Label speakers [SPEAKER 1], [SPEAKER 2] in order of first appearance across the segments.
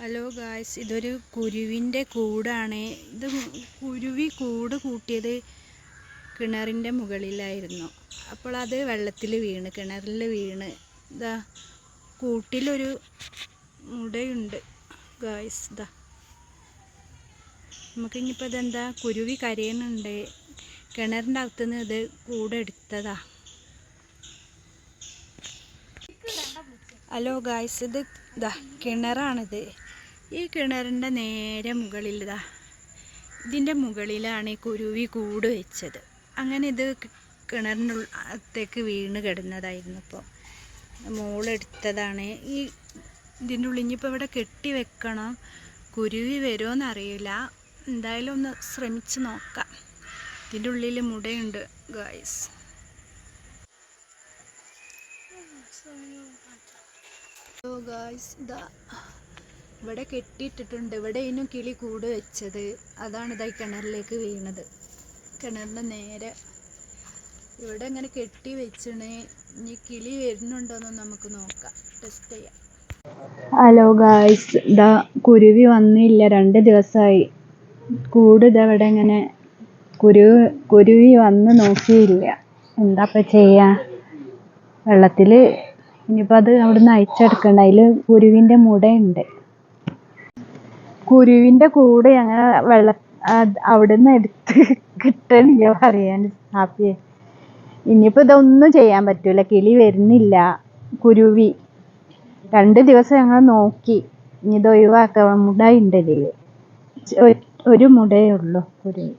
[SPEAKER 1] Hello guys ഇതൊരു കുരുവിന്റെ കൂടാണ്. ഇത് കുരുവി കൂട് കൂട്ടിയത് കിണറിന്റെ മുകളിലായിരുന്നു. അപ്പോൾ അത് വെള്ളത്തിൽ വീണ് കിണറിൽ വീണ്. ഇതാ കൂട്ടിലൊരു മുടയുണ്ട് ഗായ്സ് ഇതാ. നമുക്കിനിയിപ്പോൾ ഇതെന്താ? കുരുവി കരയുന്നുണ്ട്. കിണറിന്റെ അകത്തുനിന്ന് ഇത് കൂടെടുത്തതാ ഹലോ ഗായ്സ് ഇത് ഇതാ കിണറാണിത്. ഈ കിണറിന്റെ നേരെ മുകളിൽ ഇതാ ഇതിന്റെ മുകളിലാണ് ഈ കുരുവി കൂട് വെച്ചത്. അങ്ങനെ ഇത് കിണറിന്റെ അകത്തേക്ക് വീണ് കിടന്നതായിരുന്നു ഇപ്പോൾ മോളെടുത്തതാണ് ഈ ഇതിന്റെ ഉള്ളിൽ ഇനിയിപ്പോൾ ഇവിടെ കെട്ടി വെക്കണം. കുരുവി വരുമോ അറിയില്ല. എന്തായാലും ഒന്ന് ശ്രമിച്ച് നോക്കാം. ഇതിന്റെ ഉള്ളിൽ മുടയുണ്ട് ഗായ്സ് ഗായ്സ് ഇതാ ഇവിടെ കെട്ടിയിട്ടിട്ടുണ്ട്. ഇവിടെ കിളി കൂട് വെച്ചത്. അതാണ് ഇതായി കിണറിലേക്ക് വീണത്. കിണറിന്റെ നേരെ ഇവിടെ ഇങ്ങനെ കെട്ടി വെച്ചിണ്. ഇനി കിളി വരുന്നുണ്ടോന്ന് നമുക്ക് നോക്കാം. ടെസ്റ്റ് ചെയ്യാം.
[SPEAKER 2] ഹലോ ഗായ്സ് ഇതാ കുരുവി വന്നില്ല. രണ്ട് ദിവസമായി കൂട് ഇതവിടെ ഇങ്ങനെ കുരുവി കുരുവി വന്ന് നോക്കിയില്ല. എന്താ ഇപ്പം ചെയ്യുക വെള്ളത്തിൽ ഇനിയിപ്പോൾ അത് അവിടുന്ന് അയച്ചെടുക്കണ്ട അതിൽ കുരുവിന്റെ മുടയുണ്ട്. കുരുവിന്റെ കൂടെ അങ്ങനെ വെള്ള അവിടുന്ന് എടുത്ത് കിട്ടണില്ല പറയാൻ ഹാപ്പിയെ. ഇനിയിപ്പോൾ ഇതൊന്നും ചെയ്യാൻ പറ്റൂല കിളി വരുന്നില്ല കുരുവി. രണ്ട് ദിവസം ഞങ്ങൾ നോക്കി ഇനി ഇത് ഒഴിവാക്കാൻ മുടയുണ്ട് ഇതിൽ ഒരു മുടയേ ഉള്ളൂ കുരുവി.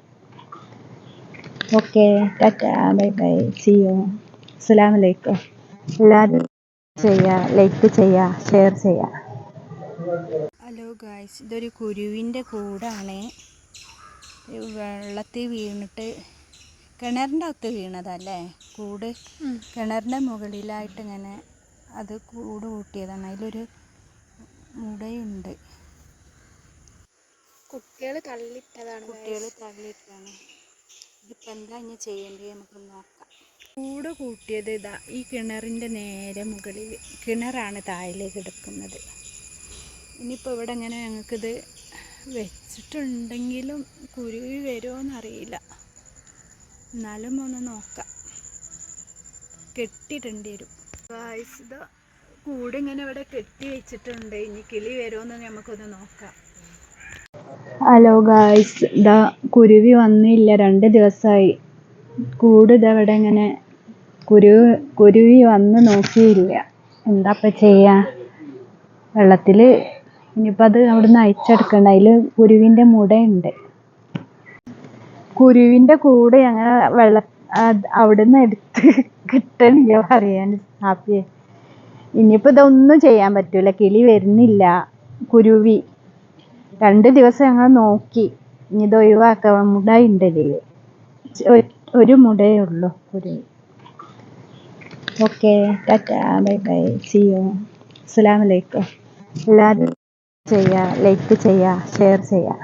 [SPEAKER 2] Okay tata bye bye see you അസ്സലാമു അലൈക്കും. എല്ലാവരും ചെയ്യുക ലൈക്ക് ചെയ്യാ ഷെയർ ചെയ്യുക
[SPEAKER 1] ഹലോ ഗായ്സ് ഇതൊരു കുരുവിന്റെ കൂടാണ്. വെള്ളത്തിൽ വീണിട്ട് കിണറിന്റെ അകത്ത് വീണതല്ലേ? കൂട് കിണറിന്റെ മുകളിലായിട്ട് ഇങ്ങനെ അത് കൂട് കൂട്ടിയതാണ്. അതിലൊരു മുടയുണ്ട്.
[SPEAKER 3] കുട്ടികൾ തള്ളിട്ടതാണ്
[SPEAKER 1] കുട്ടികൾ തള്ളിയിട്ടതാണ് ഇതിപ്പോൾ എന്താ ഇനി ചെയ്യേണ്ടത് നമുക്ക് നോക്കാം. കൂട് കൂട്ടിയത് ഇതാ ഈ കിണറിന്റെ നേരെ മുകളിൽ കിണറാണ് താഴേക്ക് എടുക്കുന്നത് ഇനിയിപ്പോൾ ഇവിടെ ഇങ്ങനെ ഞങ്ങൾക്കിത് വെച്ചിട്ടുണ്ടെങ്കിലും കുരുവി വരുമോയെന്നറിയില്ല എന്നാലും ഒന്ന് നോക്കാം. കെട്ടിയിടേണ്ടി വരും. ഇതാ കൂട് ഇങ്ങനെ ഇവിടെ കെട്ടി വെച്ചിട്ടുണ്ട്. ഇനി കിളി വരുമോയെന്ന് നമുക്കൊന്ന് നോക്കാം.
[SPEAKER 2] ഹലോ ഗായ്സ് ഇതാ കുരുവി വന്നില്ല. രണ്ട് ദിവസമായി കൂട് ഇവിടെ ഇങ്ങനെ കുരു കുരുവി വന്ന് നോക്കിയില്ല. എന്താ ഇപ്പം ചെയ്യുക വെള്ളത്തിൽ ഇനിയിപ്പോൾ അത് അവിടുന്ന് അയച്ചെടുക്കണ്ട. അതിൽ കുരുവിന്റെ മുടയുണ്ട്. കുരുവിന്റെ കൂടെ അങ്ങനെ വെള്ള അവിടുന്ന് എടുത്ത് കിട്ടണില്ല പറയാൻ. ഹാപ്പിയെ ഇനിയിപ്പോൾ ഇതൊന്നും ചെയ്യാൻ പറ്റൂല. കിളി വരുന്നില്ല. കുരുവി. രണ്ട് ദിവസം ഞങ്ങൾ നോക്കി. ഇനി ഇത് ഒഴിവാക്കാൻ മുടയുണ്ട് ഇതിൽ ഒരു മുടയേ ഉള്ളൂ കുരുവി. Okay tata. Bye bye. See you അസ്സലാമു അലൈക്കും. എല്ലാവരും ചെയ്യുക ലൈക്ക് ചെയ്യുക ഷെയർ ചെയ്യുക